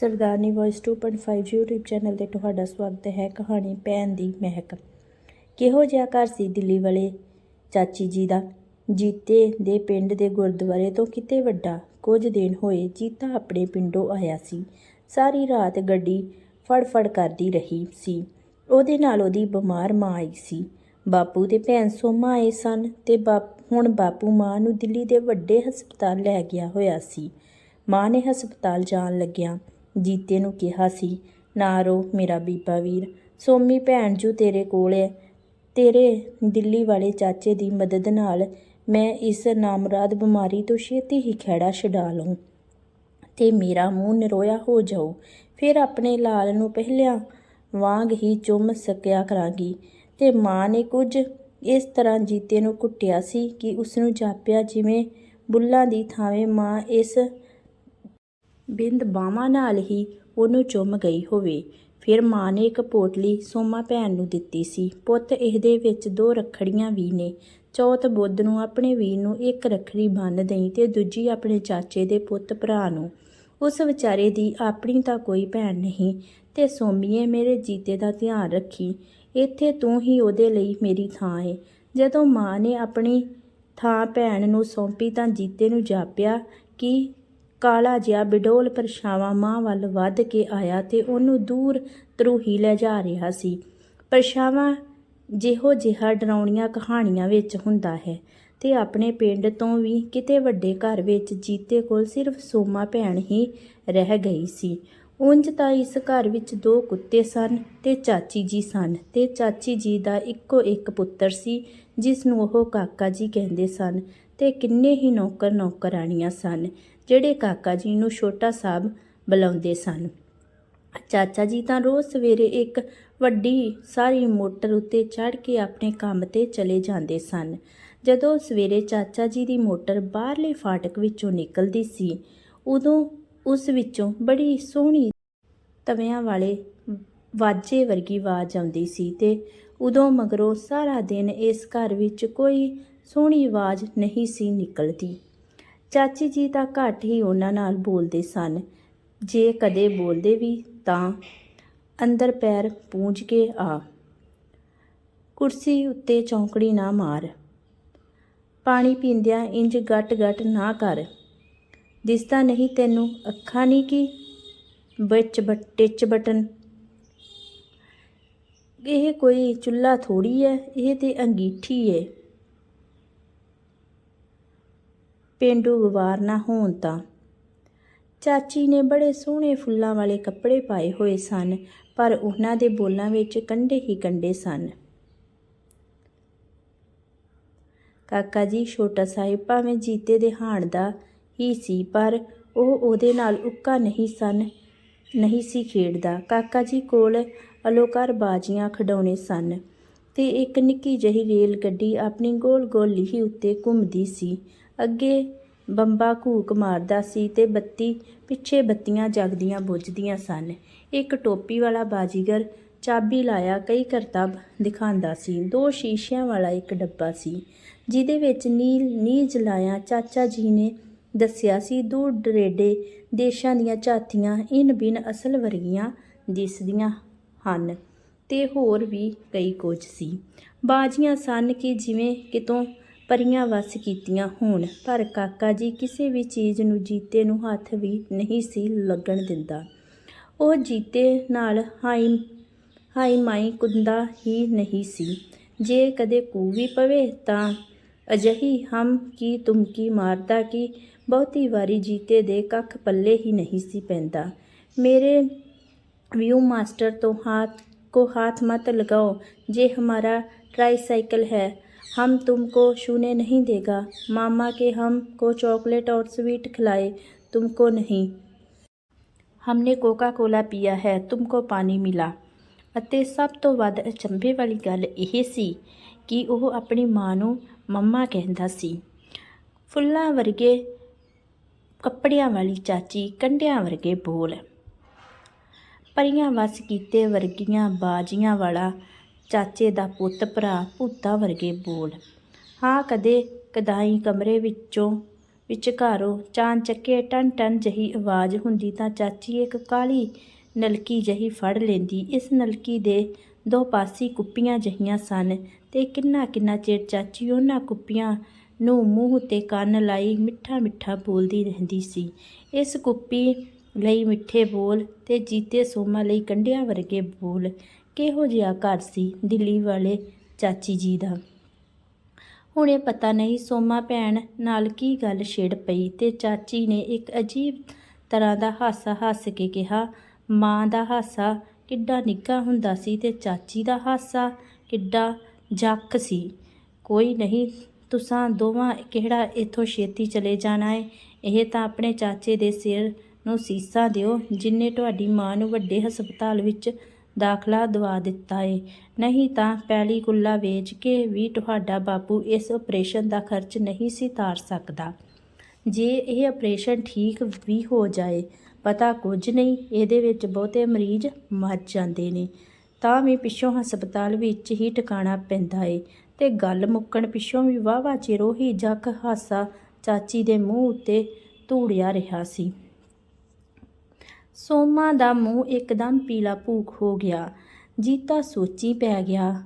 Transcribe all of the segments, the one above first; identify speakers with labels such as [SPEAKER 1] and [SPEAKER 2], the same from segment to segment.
[SPEAKER 1] ਸਰਦਾਰਨੀ voice 2.5 YouTube channel ਤੇ ਤੁਹਾਡਾ ਸਵਾਗਤ ਹੈ ਕਹਾਣੀ ਭੈਣ ਦੀ ਮਹਿਕ। ਕਿਹੋ ਜਿਹਾ ਘਰ ਸੀ ਦਿੱਲੀ ਵਾਲੇ ਚਾਚੀ ਜੀ ਦਾ? ਜੀਤੇ ਦੇ ਪਿੰਡ ਦੇ ਗੁਰਦੁਆਰੇ ਤੋਂ ਕਿਤੇ ਵੱਡਾ, ਕੁਝ ਦਿਨ ਹੋਏ ਜੀਤਾ ਆਪਣੇ ਪਿੰਡੋਂ ਆਇਆ ਸੀ। ਸਾਰੀ ਰਾਤ ਗੱਡੀ ਫੜਫੜ ਕਰਦੀ ਰਹੀ ਸੀ। ਉਹਦੇ ਨਾਲ ਉਹਦੀ ਬਿਮਾਰ ਮਾਂ ਆਈ ਸੀ। ਬਾਪੂ ਤੇ ਭੈਣ ਸੋਮਾ ਆਏ ਸਨ ਤੇ ਬਾਪ, ਹੁਣ ਬਾਪੂ ਮਾਂ ਨੂੰ ਦਿੱਲੀ ਦੇ ਵੱਡੇ ਹਸਪਤਾਲ ਲੈ ਗਿਆ ਹੋਇਆ ਸੀ। ਮਾਂ ਨੇ ਹਸਪਤਾਲ ਜਾਣ ਲੱਗਿਆ ਜੀਤੇ ਨੂੰ ਕਿਹਾ ਸੀ, ਨਾ ਰੋ ਮੇਰਾ ਬੀਬਾ ਵੀਰ, ਸੋਮੀ ਭੈਣ ਜੂ ਤੇਰੇ ਕੋਲ ਹੈ ਤੇਰੇ ਦਿੱਲੀ ਵਾਲੇ ਚਾਚੇ ਦੀ ਮਦਦ ਨਾਲ ਮੈਂ ਇਸ ਨਾਮਰਾਦ ਬਿਮਾਰੀ ਤੋਂ ਛੇਤੀ ਹੀ ਖਹਿੜਾ ਛਡਾ ਲਵਾਂ ਤੇ ਮੇਰਾ ਮੂੰਹ ਨਿਰੋਇਆ ਹੋ ਜਾਊ। ਫਿਰ ਆਪਣੇ ਲਾਲ ਨੂੰ ਪਹਿਲਿਆਂ ਵਾਂਗ ਹੀ ਚੁੰਮ ਸਕਿਆ ਕਰਾਂਗੀ। ਤੇ ਮਾਂ ਨੇ ਕੁਝ ਇਸ ਤਰ੍ਹਾਂ ਜੀਤੇ ਨੂੰ ਕੁੱਟਿਆ ਸੀ ਕਿ ਉਸ ਨੂੰ ਜਾਪਿਆ ਜਿਵੇਂ ਬੁੱਲਾਂ ਦੀ ਥਾਵੇਂ ਮਾਂ ਇਸ ਬਿੰਦ ਬਾਵਾਂ ਨਾਲ ਹੀ ਉਹਨੂੰ ਚੁੰਮ ਗਈ ਹੋਵੇ। ਫਿਰ ਮਾਂ ਨੇ ਇੱਕ ਪੋਟਲੀ ਸੋਮਾ ਭੈਣ ਨੂੰ ਦਿੱਤੀ ਸੀ। ਪੁੱਤ ਇਹਦੇ ਵਿੱਚ ਦੋ ਰੱਖੜੀਆਂ ਵੀ ਨੇ। ਚੌਥ ਬੁੱਧ ਨੂੰ ਆਪਣੇ ਵੀਰ ਨੂੰ ਇੱਕ ਰੱਖੜੀ ਬੰਨ੍ਹ ਦੇਈ ਤੇ ਦੂਜੀ ਆਪਣੇ ਚਾਚੇ ਦੇ ਪੁੱਤ ਭਰਾ ਨੂੰ। ਉਸ ਵਿਚਾਰੇ ਦੀ ਆਪਣੀ ਤਾਂ ਕੋਈ ਭੈਣ ਨਹੀਂ ਤੇ ਸੋਮੀਏ ਮੇਰੇ ਜੀਤੇ ਦਾ ਧਿਆਨ ਰੱਖੀ। ਇੱਥੇ ਤੂੰ ਹੀ ਉਹਦੇ ਲਈ ਮੇਰੀ ਥਾਂ ਏ। ਜਦੋਂ ਮਾਂ ਨੇ ਆਪਣੀ ਥਾਂ ਭੈਣ ਨੂੰ ਸੌਂਪੀ ਤਾਂ ਜੀਤੇ ਨੂੰ ਜਾਪਿਆ ਕਿ ਕਾਲਾ ਜਿਹਾ ਬਿਡੋਲ ਪਰਛਾਵਾਂ ਮਾਂ ਵੱਲ ਵੱਧ ਕੇ ਆਇਆ ਤੇ ਉਹਨੂੰ ਦੂਰ ਤਰੂਹੀ ਲੈ ਜਾ ਰਿਹਾ ਸੀ। ਪਰਛਾਵਾਂ ਜਿਹੋ ਜਿਹਾ ਡਰਾਉਣੀਆਂ ਕਹਾਣੀਆਂ ਵਿੱਚ ਹੁੰਦਾ ਹੈ ਤੇ ਆਪਣੇ ਪਿੰਡ ਤੋਂ ਵੀ ਕਿਤੇ ਵੱਡੇ ਘਰ ਵਿੱਚ ਜੀਤੇ ਕੋਲ ਸਿਰਫ ਸੋਮਾ ਭੈਣ ਹੀ ਰਹਿ ਗਈ ਸੀ। ਉਂਝ ਤਾਂ ਇਸ ਘਰ ਵਿੱਚ ਦੋ ਕੁੱਤੇ ਸਨ ਤੇ ਚਾਚੀ ਜੀ ਸਨ ਤੇ ਚਾਚੀ ਜੀ ਦਾ ਇੱਕੋ ਇੱਕ ਪੁੱਤਰ ਸੀ ਜਿਸ ਨੂੰ ਉਹ ਕਾਕਾ ਜੀ ਕਹਿੰਦੇ ਸਨ ਤੇ ਕਿੰਨੇ ਹੀ ਨੌਕਰ ਨੌਕਰਾਣੀਆਂ ਸਨ। ਜਿਹੜੇ ਕਾਕਾ ਜੀ ਨੂੰ ਛੋਟਾ ਸਾਹਿਬ ਬੁਲਾਉਂਦੇ ਸਨ। ਚਾਚਾ ਜੀ ਤਾਂ ਰੋਜ਼ ਸਵੇਰੇ ਇੱਕ ਵੱਡੀ ਸਾਰੀ ਮੋਟਰ ਉੱਤੇ ਚੜ੍ਹ ਕੇ ਆਪਣੇ ਕੰਮ ਤੇ ਚਲੇ ਜਾਂਦੇ ਸਨ। ਜਦੋਂ ਸਵੇਰੇ ਚਾਚਾ ਜੀ ਦੀ ਮੋਟਰ ਬਾਹਰਲੇ ਫਾਟਕ ਵਿੱਚੋਂ ਨਿਕਲਦੀ ਸੀ, ਉਦੋਂ ਉਸ ਵਿੱਚੋਂ ਬੜੀ ਸੋਹਣੀ ਤਵਿਆਂ ਵਾਲੇ ਵਾਜੇ ਵਰਗੀ ਆਵਾਜ਼ ਆਉਂਦੀ ਸੀ ਤੇ ਉਦੋਂ ਮਗਰੋਂ ਸਾਰਾ ਦਿਨ ਇਸ ਘਰ ਵਿੱਚ ਕੋਈ ਸੋਹਣੀ ਆਵਾਜ਼ ਨਹੀਂ ਸੀ ਨਿਕਲਦੀ। ਚਾਚੀ ਜੀ ਤਾਂ ਘੱਟ ਹੀ ਉਹਨਾਂ ਨਾਲ ਬੋਲਦੇ ਸਨ। ਜੇ ਕਦੇ ਬੋਲਦੇ ਵੀ ਤਾਂ ਅੰਦਰ ਪੈਰ ਪੂੰਝ ਕੇ ਆ। ਕੁਰਸੀ ਉੱਤੇ ਚੌਂਕੜੀ ਨਾ ਮਾਰ। ਪਾਣੀ ਪੀਂਦਿਆਂ ਇੰਜ ਗੱਟ ਗੱਟ ਨਾ ਕਰ। ਦਿਸਦਾ ਨਹੀਂ ਤੈਨੂੰ ਅੱਖਾਂ ਨਹੀਂ ਕੀ? ਵਿੱਚ ਟਿਚ ਬਟਨ। ਇਹ ਕੋਈ ਚੁੱਲਾ ਥੋੜੀ ਹੈ ਇਹ ਤੇ ਅੰਗੀਠੀ ਹੈ ਪੇਂਡੂ ਗਵਾਰ ਨਾ ਹੋਣ ਤਾਂ। ਚਾਚੀ ਨੇ ਬੜੇ ਸੋਹਣੇ ਫੁੱਲਾਂ ਵਾਲੇ ਕੱਪੜੇ ਪਾਏ ਹੋਏ ਸਨ, ਪਰ ਉਹਨਾਂ ਦੇ ਬੋਲਾਂ ਵਿੱਚ ਕੰਡੇ ਹੀ ਕੰਡੇ ਸਨ। ਕਾਕਾ ਜੀ, ਛੋਟਾ ਸਾਹਿਬ ਭਾਵੇਂ ਜੀਤੇ ਦੇ ਹਾਣ ਦਾ ਹੀ ਸੀ, ਪਰ ਉਹ ਉਹਦੇ ਨਾਲ ਉੱਕਾ ਨਹੀਂ ਸਨ, ਨਹੀਂ ਸੀ ਖੇਡਦਾ। ਕਾਕਾ ਜੀ ਕੋਲ ਅਲੋਕਾਰ ਬਾਜੀਆਂ ਖਡਾਉਣੇ ਸਨ ਤੇ ਇੱਕ ਨਿੱਕੀ ਜਿਹੀ ਰੇਲ ਗੱਡੀ ਆਪਣੀ ਗੋਲ-ਗੋਲ ਲੀਹੀ ਉੱਤੇ ਘੁੰਮਦੀ ਸੀ। ਅੱਗੇ ਬੰਬਾ ਘੂਕ ਮਾਰਦਾ ਸੀ ਤੇ ਬੱਤੀ ਪਿੱਛੇ ਬੱਤੀਆਂ ਜਗਦੀਆਂ ਬੁੱਝਦੀਆਂ ਸਨ। ਇੱਕ ਟੋਪੀ ਵਾਲਾ ਬਾਜੀਗਰ ਚਾਬੀ ਲਾਇਆ ਕਈ ਕਰਤੱਬ ਦਿਖਾਉਂਦਾ ਸੀ। ਦੋ ਸ਼ੀਸ਼ਿਆਂ ਵਾਲਾ ਇੱਕ ਡੱਬਾ ਸੀ, ਜਿਹਦੇ ਵਿੱਚ ਨੀਲ ਨੀ ਜਲਾਇਆ ਚਾਚਾ ਜੀ ਨੇ ਦੱਸਿਆ ਸੀ, ਦੂਰ ਡਰੇਡੇ ਦੇਸ਼ਾਂ ਦੀਆਂ ਝਾਤੀਆਂ ਇਨ ਬਿਨ ਅਸਲ ਵਰਗੀਆਂ ਦਿਸਦੀਆਂ ਹਨ ਤੇ ਹੋਰ ਵੀ ਕਈ ਕੁਝ ਸੀ। ਬਾਜੀਆਂ ਸਨ ਕਿ ਜਿਵੇਂ ਕਿਤੋਂ ਪਰੀਆਂ ਵਸ ਕੀਤੀਆਂ ਹੋਣ, ਪਰ ਕਾਕਾ ਜੀ ਕਿਸੇ ਵੀ ਚੀਜ਼ ਨੂੰ ਜੀਤੇ ਨੂੰ ਹੱਥ ਵੀ ਨਹੀਂ ਸੀ ਲੱਗਣ ਦਿੰਦਾ। ਉਹ ਜੀਤੇ ਨਾਲ ਹਾਈ ਹਾਈ ਮਾਈ ਕੁੰਦਾ ਹੀ ਨਹੀਂ ਸੀ। ਜੇ ਕਦੇ ਕੂ ਵੀ ਪਵੇ ਤਾਂ ਅਜਹੀ ਹਮ ਕੀ ਤੁਮ ਕੀ ਮਾਰਦਾ ਕੀ ਬਹੁਤੀ ਵਾਰੀ ਜੀਤੇ ਦੇ ਕੱਖ ਪੱਲੇ ਹੀ ਨਹੀਂ ਸੀ ਪੈਂਦਾ। ਮੇਰੇ ਵਿਊ ਮਾਸਟਰ ਤੋਂ ਹੱਥ, ਕੋ ਹੱਥ ਮਤ ਲਗਾਓ, ਜੇ ਹਮਾਰਾ ਟ੍ਰਾਈਸਾਈਕਲ ਹੈ हम तुमको छूने नहीं देगा मामा के हमको चॉकलेट और स्वीट खिलाए तुमको नहीं हमने कोका कोला पिया है तुमको ਪਾਣੀ ਮਿਲਾ ਅਤੇ ਸਭ ਤੋਂ ਵੱਧ ਅਚੰਭੇ ਵਾਲੀ ਗੱਲ ਇਹ ਸੀ ਕਿ ਉਹ ਆਪਣੀ ਮਾਂ ਨੂੰ ਮੰਮਾ ਕਹਿੰਦਾ ਸੀ ਫੁੱਲਾਂ ਵਰਗੇ ਕੱਪੜਿਆਂ ਵਾਲੀ ਚਾਚੀ ਕੰਡਿਆਂ ਵਰਗੇ ਬੋਲ ਪਰੀਆਂ ਵਸ ਕੀਤੇ ਵਰਗੀਆਂ ਬਾਜੀਆਂ ਵਾਲਾ ਚਾਚੇ ਦਾ ਪੁੱਤ ਭਰਾ ਭੂਤਾਂ ਵਰਗੇ ਬੋਲ। ਹਾਂ, ਕਦੇ ਕਦਾਈ ਕਮਰੇ ਵਿੱਚੋਂ ਵਿਚਕਾਰੋ ਵਿਚਕਾਰੋਂ ਚਾਨਚੱਕੇ ਟਨ ਟਨ ਜਹੀ ਆਵਾਜ਼ ਹੁੰਦੀ ਤਾਂ ਚਾਚੀ ਇੱਕ ਕਾਲੀ ਨਲਕੀ ਜਹੀ ਫੜ ਲੈਂਦੀ। ਇਸ ਨਲਕੀ ਦੇ ਦੋ ਪਾਸੀ ਕੁੱਪੀਆਂ ਜਹੀਆਂ ਸਨ ਤੇ ਕਿੰਨਾ ਕਿੰਨਾ ਚਿਰ ਚਾਚੀ ਉਹਨਾਂ ਕੁੱਪੀਆਂ ਨੂੰ ਮੂੰਹ ਤੇ ਕੰਨ ਲਾਈ ਮਿੱਠਾ ਮਿੱਠਾ ਬੋਲਦੀ ਰਹਿੰਦੀ ਸੀ। ਇਸ ਕੁੱਪੀ ਲਈ ਮਿੱਠੇ ਬੋਲ ਤੇ ਜੀਤੇ ਸੋਮਾ ਲਈ ਕੰਡਿਆਂ ਵਰਗੇ ਬੋਲ। ਕਿਹੋ ਜਿਹਾ ਘਰ ਸੀ ਦਿੱਲੀ ਵਾਲੇ ਚਾਚੀ ਜੀ ਦਾ? ਹੁਣੇ ਪਤਾ ਨਹੀਂ, ਸੋਮਾ ਭੈਣ ਨਾਲ ਕੀ ਗੱਲ ਛੇੜ ਪਈ ਤੇ ਚਾਚੀ ਨੇ ਇੱਕ ਅਜੀਬ ਤਰ੍ਹਾਂ ਦਾ ਹਾਸਾ ਹੱਸ ਕੇ ਕਿਹਾ, ਮਾਂ ਦਾ ਹਾਸਾ ਕਿੱਡਾ ਨਿੱਘਾ ਹੁੰਦਾ ਸੀ ਤੇ ਚਾਚੀ ਦਾ ਹਾਸਾ ਕਿੱਡਾ ਜੱਕ ਸੀ। ਕੋਈ ਨਹੀਂ, ਤੁਸਾਂ ਦੋਵਾਂ ਕਿਹੜਾ ਇੱਥੋਂ ਛੇਤੀ ਚਲੇ ਜਾਣਾ ਏ? ਇਹ ਤਾਂ ਆਪਣੇ ਚਾਚੇ ਦੇ ਸਿਰ ਨੂੰ ਸੀਸਾ ਦਿਓ, ਜਿੰਨੇ ਤੁਹਾਡੀ ਮਾਂ ਨੂੰ ਵੱਡੇ ਹਸਪਤਾਲ ਵਿੱਚ ਦਾਖਲਾ ਦਵਾ ਦਿੱਤਾ ਏ। ਨਹੀਂ ਤਾਂ ਪੈਲੀ ਕੁੱਲਾ ਵੇਚ ਕੇ ਵੀ ਤੁਹਾਡਾ ਬਾਪੂ ਇਸ ਆਪਰੇਸ਼ਨ ਦਾ ਖਰਚ ਨਹੀਂ ਸੀ ਤਾਰ ਸਕਦਾ। ਜੇ ਇਹ ਆਪਰੇਸ਼ਨ ਠੀਕ ਵੀ ਹੋ ਜਾਏ, ਪਤਾ ਕੁਝ ਨਹੀਂ, ਇਹਦੇ ਵਿੱਚ ਬਹੁਤੇ ਮਰੀਜ਼ ਮਰ ਜਾਂਦੇ ਨੇ। ਤਾਂ ਵੀ ਪਿੱਛੋਂ ਹਸਪਤਾਲ ਵਿੱਚ ਹੀ ਟਿਕਾਣਾ ਪੈਂਦਾ ਏ ਤੇ ਗੱਲ ਮੁੱਕਣ ਪਿੱਛੋਂ ਵੀ ਵਾਹਵਾ ਚਿਰ ਹੀ ਜੱਕ ਹਾਸਾ ਚਾਚੀ ਦੇ ਮੂੰਹ ਉੱਤੇ ਧੂੜਿਆ ਰਿਹਾ ਸੀ। ਸੋਮਾ ਦਾ ਮੂੰਹ ਇੱਕਦਮ ਪੀਲਾ ਭੂਖ ਹੋ ਗਿਆ। ਜੀਤਾ ਸੋਚੀ ਪੈ ਗਿਆ,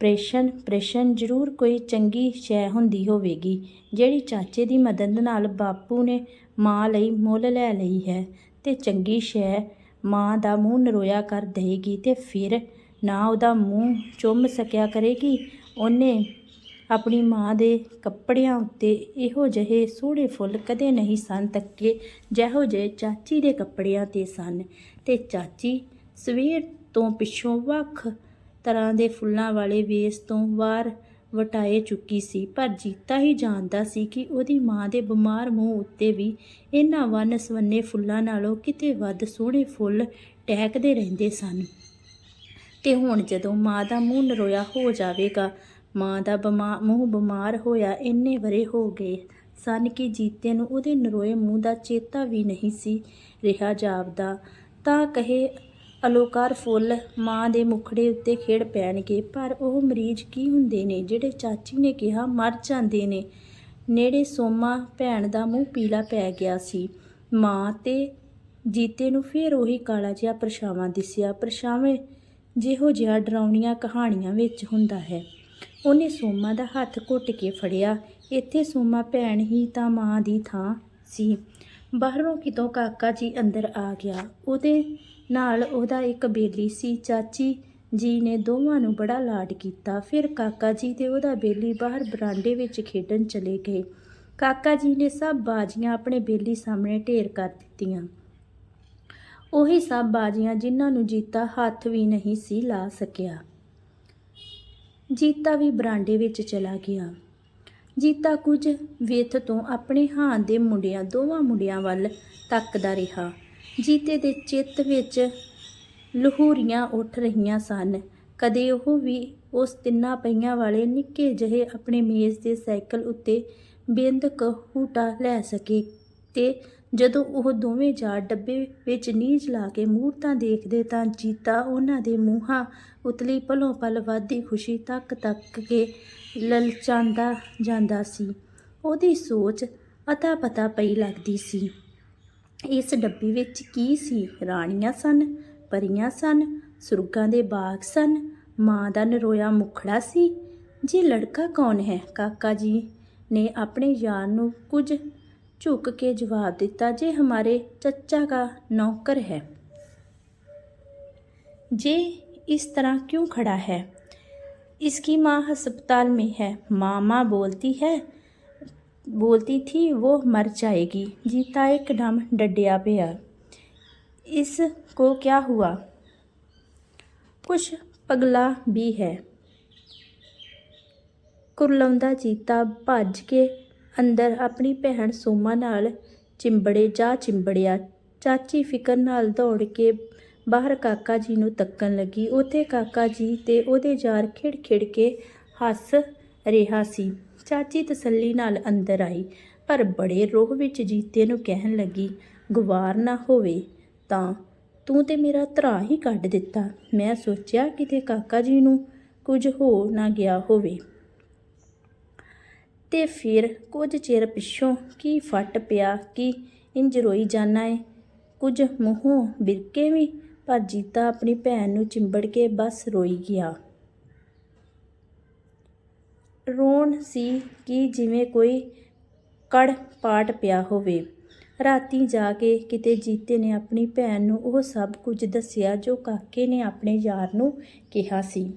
[SPEAKER 1] ਪ੍ਰੇਸ਼ਨ ਪ੍ਰੇਸ਼ਨ, ਜ਼ਰੂਰ ਕੋਈ ਚੰਗੀ ਸ਼ੈ ਹੁੰਦੀ ਹੋਵੇਗੀ, ਜਿਹੜੀ ਚਾਚੇ ਦੀ ਮਦਦ ਨਾਲ ਬਾਪੂ ਨੇ ਮਾਂ ਲਈ ਮੁੱਲ ਲੈ ਲਈ ਹੈ ਤੇ ਚੰਗੀ ਸ਼ੈ ਮਾਂ ਦਾ ਮੂੰਹ ਨਰੋਇਆ ਕਰ ਦੇਗੀ ਤੇ ਫਿਰ ਨਾ ਉਹਦਾ ਮੂੰਹ ਚੁੰਮ ਸਕਿਆ ਕਰੇਗੀ। ਉਹਨੇ ਆਪਣੀ ਮਾਂ ਦੇ ਕੱਪੜਿਆਂ ਉੱਤੇ ਇਹੋ ਜਿਹੇ ਸੋਹਣੇ ਫੁੱਲ ਕਦੇ ਨਹੀਂ ਸਨ ਤੱਕੇ, ਜਿਹੋ ਜਿਹੇ ਚਾਚੀ ਦੇ ਕੱਪੜਿਆਂ ਤੇ ਸਨ। ਤੇ ਚਾਚੀ ਸਵੇਰ ਤੋਂ ਪਿੱਛੋਂ ਵੱਖ ਤਰ੍ਹਾਂ ਦੇ ਫੁੱਲਾਂ ਵਾਲੇ ਵੇਸ ਤੋਂ ਵਾਰ ਵਟਾਏ ਚੁੱਕੀ ਸੀ, ਪਰ ਜੀਤਾ ਹੀ ਜਾਣਦਾ ਸੀ ਕਿ ਉਹਦੀ ਮਾਂ ਦੇ ਬਿਮਾਰ ਮੂੰਹ ਉੱਤੇ ਵੀ ਇਹਨਾਂ ਵੰਨ ਸਵੰਨੇ ਫੁੱਲਾਂ ਨਾਲੋਂ ਕਿਤੇ ਵੱਧ ਸੋਹਣੇ ਫੁੱਲ ਟਹਿਕਦੇ ਰਹਿੰਦੇ ਸਨ। ਤੇ ਹੁਣ ਜਦੋਂ ਮਾਂ ਦਾ ਮੂੰਹ ਨਰੋਇਆ ਹੋ ਜਾਵੇਗਾ ਮਾਂ ਦਾ ਬਿਮਾ, ਮੂੰਹ ਬਿਮਾਰ ਹੋਇਆ, ਇੰਨੇ ਵਰੇ ਹੋ ਗਏ। ਸਨ ਕਿ ਜੀਤੇ ਨੂੰ ਉਹਦੇ ਨਰੋਏ ਮੂੰਹ ਦਾ ਚੇਤਾ ਵੀ ਨਹੀਂ ਸੀ ਰਿਹਾ ਜਾਪਦਾ। ਤਾਂ ਕਹੇ, ਅਲੋਕਾਰ ਫੁੱਲ, ਮਾਂ ਦੇ ਮੁਖੜੇ ਉੱਤੇ ਖੇੜ ਪੈਣਗੇ, ਪਰ ਉਹ ਮਰੀਜ਼ ਕੀ ਹੁੰਦੇ ਨੇ ਜਿਹੜੇ ਚਾਚੀ ਨੇ ਕਿਹਾ ਮਰ ਜਾਂਦੇ ਨੇ? ਨੇੜੇ ਸੋਮਾ ਭੈਣ ਦਾ ਮੂੰਹ ਪੀਲਾ ਪੈ ਗਿਆ ਸੀ। ਮਾਂ ਤੇ ਜੀਤੇ ਨੂੰ ਫੇਰ ਉਹੀ ਕਾਲਾ ਜਿਹਾ ਪਰਛਾਵਾਂ ਦਿਸਿਆ। ਪਰਛਾਵੇਂ ਜਿਹੋ ਜਿਹਾ ਡਰਾਉਣੀਆਂ ਕਹਾਣੀਆਂ ਵਿੱਚ ਹੁੰਦਾ ਹੈ। ਉਹਨੇ ਸੋਮਾ ਦਾ ਹੱਥ ਘੁੱਟ ਕੇ ਫੜਿਆ। ਇੱਥੇ ਸੋਮਾ ਭੈਣ ਹੀ ਤਾਂ ਮਾਂ ਦੀ ਥਾਂ ਸੀ। ਬਾਹਰੋਂ ਕਿਤੋਂ ਕਾਕਾ ਜੀ ਅੰਦਰ ਆ ਗਿਆ। ਉਹਦੇ ਨਾਲ ਉਹਦਾ ਇੱਕ ਬੇਲੀ ਸੀ। ਚਾਚੀ ਜੀ ਨੇ ਦੋਵਾਂ ਨੂੰ ਬੜਾ ਲਾਡ ਕੀਤਾ। ਫਿਰ ਕਾਕਾ ਜੀ ਤੇ ਉਹਦਾ ਬੇਲੀ ਬਾਹਰ ਬਰਾਂਡੇ ਵਿੱਚ ਖੇਡਣ ਚਲੇ ਗਏ। ਕਾਕਾ ਜੀ ਨੇ ਸਭ ਬਾਜੀਆਂ ਆਪਣੇ ਬੇਲੀ ਸਾਹਮਣੇ ਢੇਰ ਕਰ ਦਿੱਤੀਆਂ। ਉਹੀ ਸਭ ਬਾਜੀਆਂ ਜਿਨ੍ਹਾਂ ਨੂੰ ਜੀਤਾ ਹੱਥ ਵੀ ਨਹੀਂ ਸੀ ਲਾ ਸਕਿਆ। ਜੀਤਾ ਵੀ ਬਰਾਂਡੇ ਵਿੱਚ ਚਲਾ ਗਿਆ। ਜੀਤਾ ਕੁਝ ਵੇਥ ਤੋਂ ਆਪਣੇ ਹਾਂ ਦੇ ਮੁੰਡਿਆਂ, ਦੋਵਾਂ ਮੁੰਡਿਆਂ ਵੱਲ ਤੱਕਦਾ ਰਿਹਾ। ਜੀਤੇ ਦੇ ਚਿੱਤ ਵਿੱਚ ਲਹੂਰੀਆਂ ਉੱਠ ਰਹੀਆਂ ਸਨ। ਕਦੇ ਉਹ ਵੀ ਉਸ ਤਿੰਨਾਂ ਪਹੀਆਂ ਵਾਲੇ ਨਿੱਕੇ ਜਿਹੇ ਆਪਣੇ ਮੇਜ਼ ਦੇ ਸਾਈਕਲ ਉੱਤੇ ਬਿੰਦ ਕਹੂਟਾ ਲੈ ਸਕੇ ਤੇ ਜਦੋਂ ਉਹ ਦੋਵੇਂ ਜਾ ਡੱਬੇ ਵਿੱਚ ਨੀਝ ਲਾ ਕੇ ਮੂਰਤਾਂ ਦੇਖਦੇ ਤਾਂ ਜੀਤਾ ਉਹਨਾਂ ਦੇ ਮੂੰਹਾਂ ਉਤਲੀ ਪਲੋਂ ਪਲ ਵੱਧਦੀ ਖੁਸ਼ੀ ਤੱਕ ਤੱਕ ਕੇ ਲਲਚਾਂਦਾ ਜਾਂਦਾ ਸੀ। ਉਹਦੀ ਸੋਚ ਅਤਾ ਪਤਾ ਪਈ ਲੱਗਦੀ ਸੀ। ਇਸ ਡੱਬੇ ਵਿੱਚ ਕੀ ਸੀ? ਰਾਣੀਆਂ ਸਨ, ਪਰੀਆਂ ਸਨ, ਸੁਰਗਾਂ ਦੇ ਬਾਗ ਸਨ, ਮਾਂ ਦਾ ਨਰੋਇਆ ਮੁਖੜਾ ਸੀ। ਜੀ ਲੜਕਾ ਕੌਣ ਹੈ? ਕਾਕਾ ਜੀ ਨੇ ਆਪਣੇ ਯਾਰ ਨੂੰ ਕੁਝ झुक के जवाब दिता जे हमारे चचा का नौकर है। जे इस तरह क्यों खड़ा है? इसकी माँ अस्पताल में है। मामा बोलती है, बोलती थी, वो मर जाएगी। जीता एक डम डडिया पिया। इसको क्या हुआ? कुछ पगला भी है। कुरलौंदा चीता भज के ਅੰਦਰ ਆਪਣੀ ਭੈਣ ਸੋਮਾ ਨਾਲ ਚਿੰਬੜੇ ਜਾ ਚਿੰਬੜਿਆ। ਚਾਚੀ ਫਿਕਰ ਨਾਲ ਦੌੜ ਕੇ ਬਾਹਰ ਕਾਕਾ ਜੀ ਨੂੰ ਤੱਕਣ ਲੱਗੀ। ਉੱਥੇ ਕਾਕਾ ਜੀ ਤੇ ਉਹਦੇ ਯਾਰ ਖਿੜ-ਖਿੜ ਕੇ ਹੱਸ ਰਿਹਾ ਸੀ। ਚਾਚੀ ਤਸੱਲੀ ਨਾਲ ਅੰਦਰ ਆਈ, ਪਰ ਬੜੇ ਰੋਹ ਵਿੱਚ ਜੀਤੇ ਨੂੰ ਕਹਿਣ ਲੱਗੀ, ਗਵਾਰ ਨਾ ਹੋਵੇ ਤਾਂ। ਤੂੰ ਤੇ ਮੇਰਾ ਧਰਾ ਹੀ ਕੱਢ ਦਿੱਤਾ। ਮੈਂ ਸੋਚਿਆ ਕਿਤੇ ਕਾਕਾ ਜੀ ਨੂੰ ਕੁਝ ਹੋ ਨਾ ਗਿਆ ਹੋਵੇ। ਤੇ ਫਿਰ ਕੁਝ ਚਿਰ ਪਿੱਛੋਂ ਕੀ ਫਟ ਪਿਆ, ਕਿ ਇੰਜ ਰੋਈ ਜਾਣਾ ਏ। ਕੁਝ ਮੂੰਹੋਂ ਬਿਰਕੇ ਵੀ, ਪਰ ਜੀਤਾ ਆਪਣੀ ਭੈਣ ਨੂੰ ਚਿੰਬੜ ਕੇ ਬਸ ਰੋਈ ਗਿਆ। ਰੋਣ ਸੀ ਕਿ ਜਿਵੇਂ ਕੋਈ ਕੜ ਪਾਟ ਪਿਆ ਹੋਵੇ। ਰਾਤੀ ਜਾ ਕੇ ਕਿਤੇ ਜੀਤੇ ਨੇ ਆਪਣੀ ਭੈਣ ਨੂੰ ਉਹ ਸਭ ਕੁਝ ਦੱਸਿਆ ਜੋ ਕਾਕੇ ਨੇ ਆਪਣੇ ਯਾਰ ਨੂੰ ਕਿਹਾ ਸੀ।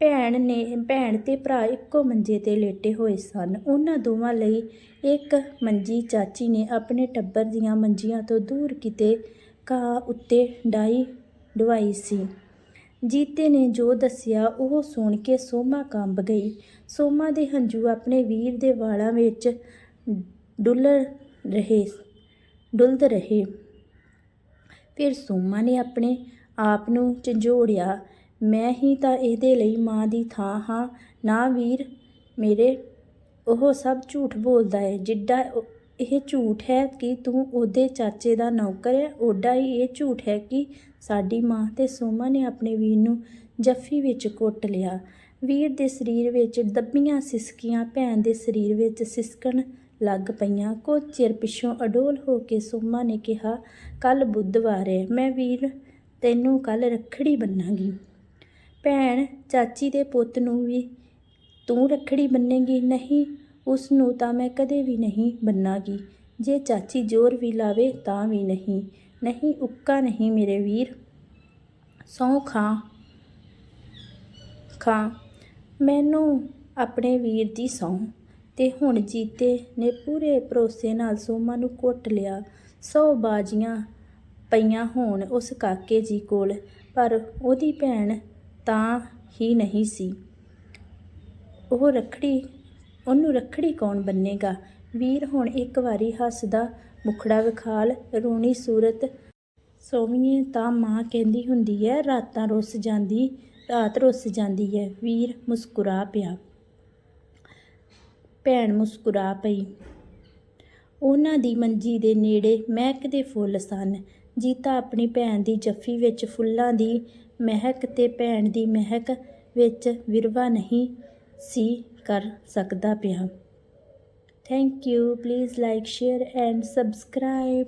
[SPEAKER 1] ਭੈਣ ਨੇ, ਭੈਣ ਤੇ ਭਰਾ ਇੱਕੋ ਮੰਜੇ ਤੇ ਲੇਟੇ ਹੋਏ ਸਨ। ਉਹਨਾਂ ਦੋਵਾਂ ਲਈ ਇੱਕ ਮੰਜੀ ਚਾਚੀ ਨੇ ਆਪਣੇ ਟੱਬਰ ਦੀਆਂ ਮੰਜੀਆਂ ਤੋਂ ਦੂਰ ਕਿਤੇ ਘਾਹ ਉੱਤੇ ਡਾਈ ਡਵਾਈ ਸੀ। ਜੀਤੇ ਨੇ ਜੋ ਦੱਸਿਆ, ਉਹ ਸੁਣ ਕੇ ਸੋਮਾ ਕੰਬ ਗਈ। ਸੋਮਾ ਦੇ ਹੰਝੂ ਆਪਣੇ ਵੀਰ ਦੇ ਵਾਲਾਂ ਵਿੱਚ ਡੁੱਲ ਰਹੇ, ਡੁੱਲਦ ਰਹੇ। ਫਿਰ ਸੋਮਾ ਨੇ ਆਪਣੇ ਆਪ ਨੂੰ ਝੰਜੋੜਿਆ। ਮੈਂ ਹੀ ਤਾਂ ਇਹਦੇ ਲਈ ਮਾਂ ਦੀ ਥਾਂ ਹਾਂ। ਨਾ ਵੀਰ ਮੇਰੇ, ਉਹ ਸਭ ਝੂਠ ਬੋਲਦਾ ਹੈ ਜਿੱਡਾ ਇਹ ਝੂਠ ਹੈ ਕਿ ਤੂੰ ਉਹਦੇ ਚਾਚੇ ਦਾ ਨੌਕਰ ਹੈ ਓਡਾ ਹੀ ਇਹ ਝੂਠ ਹੈ ਕਿ ਸਾਡੀ ਮਾਂ ਤੇ ਸੋਮਾ ਨੇ ਆਪਣੇ ਵੀਰ ਨੂੰ ਜੱਫੀ ਵਿੱਚ ਕੁੱਟ ਲਿਆ। ਵੀਰ ਦੇ ਸਰੀਰ ਵਿੱਚ ਦੱਬੀਆਂ ਸਿਸਕੀਆਂ, ਭੈਣ ਦੇ ਸਰੀਰ ਵਿੱਚ ਸਿਸਕਣ ਲੱਗ ਪਈਆਂ। ਕੁਝ ਚਿਰ ਪਿੱਛੋਂ ਅਡੋਲ ਹੋ ਕੇ ਸੋਮਾ ਨੇ ਕਿਹਾ ਕੱਲ ਬੁੱਧਵਾਰ ਹੈ ਮੈਂ ਵੀਰ ਤੈਨੂੰ ਕੱਲ ਰੱਖੜੀ ਬੰਨਾਂਗੀ। ਭੈਣ ਚਾਚੀ ਦੇ ਪੁੱਤ ਨੂੰ ਵੀ ਤੂੰ ਰੱਖੜੀ ਬੰਨੇਗੀ, ਨਹੀਂ ਉਸ ਨੂੰ ਤਾਂ ਮੈਂ ਕਦੇ ਵੀ ਨਹੀਂ ਬੰਨਾਗੀ। ਜੇ ਚਾਚੀ ਜ਼ੋਰ ਵੀ ਲਾਵੇ ਤਾਂ ਵੀ ਨਹੀਂ। ਨਹੀਂ ਉੱਕਾ ਨਹੀਂ ਮੇਰੇ ਵੀਰ। ਸਹੁੰ ਖਾਂ ਖਾਂ। ਮੈਨੂੰ ਆਪਣੇ ਵੀਰ ਦੀ ਸਹੁੰ। ਤੇ ਹੁਣ ਜੀਤੇ ਨੇ ਪੂਰੇ ਭਰੋਸੇ ਨਾਲ ਸੋਮਾ ਨੂੰ ਕੁੱਟ ਲਿਆ। ਸੌ ਬਾਜੀਆਂ ਪਈਆਂ ਹੋਣ ਉਸ ਕਾਕੇ ਜੀ ਕੋਲ। ਪਰ ਉਹਦੀ ਭੈਣ ਤਾਂ ਹੀ ਨਹੀਂ ਸੀ। ਉਹ ਰੱਖੜੀ, ਉਹਨੂੰ ਰੱਖੜੀ ਕੌਣ ਬੰਨੇਗਾ? ਵੀਰ ਹੁਣ ਇੱਕ ਵਾਰੀ ਹੱਸਦਾ, ਮੁਖੜਾ ਵਿਖਾਲ, ਰੋਣੀ ਸੂਰਤ। ਸੋਵੀਏ ਤਾਂ ਮਾਂ ਕਹਿੰਦੀ ਹੁੰਦੀ ਹੈ ਰਾਤਾਂ ਰੁੱਸ ਜਾਂਦੀ, ਰਾਤ ਰੁੱਸ ਜਾਂਦੀ ਹੈ ਵੀਰ ਮੁਸਕਰਾ ਪਿਆ। ਭੈਣ ਮੁਸਕਰਾ ਪਈ। ਉਹਨਾਂ ਦੀ ਮੰਜੀ ਦੇ ਨੇੜੇ ਮਹਿਕਦੇ ਫੁੱਲ ਸਨ। ਜੀਤਾ ਆਪਣੀ ਭੈਣ ਦੀ ਜੱਫੀ ਵਿੱਚ ਫੁੱਲਾਂ ਦੀ ਮਹਿਕ ਤੇ ਭੈਣ ਦੀ ਮਹਿਕ ਵਿੱਚ ਵਿਰਵਾ ਨਹੀਂ ਸੀ ਕਰ ਸਕਦਾ ਪਿਆ। Thank you please like share and subscribe